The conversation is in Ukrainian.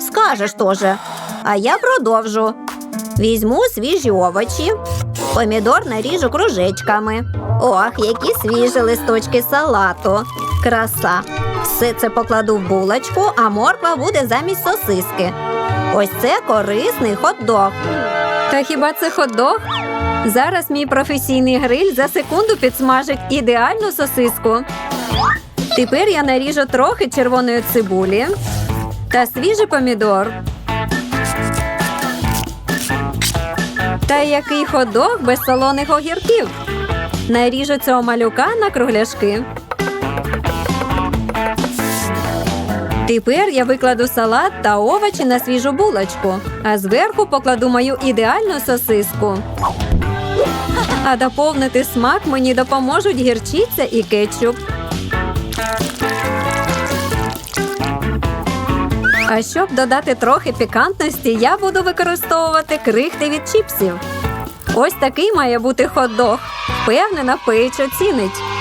Скажеш теж. А я продовжу. Візьму свіжі овочі, помідор наріжу кружечками. Ох, які свіжі листочки салату. Краса. Все це покладу в булочку, а морква буде замість сосиски. Ось це корисний хот-дог. Та хіба це хот-дог? Зараз мій професійний гриль за секунду підсмажить ідеальну сосиску. Тепер я наріжу трохи червоної цибулі та свіжий помідор. Та який хот-дог без солоних огірків. Наріжу цього малюка на кругляшки. Тепер я викладу салат та овочі на свіжу булочку, а зверху покладу мою ідеальну сосиску. А доповнити смак мені допоможуть гірчиця і кетчуп. А щоб додати трохи пікантності, я буду використовувати крихти від чіпсів. Ось такий має бути хот-дог. Впевнена, Пейдж оцінить.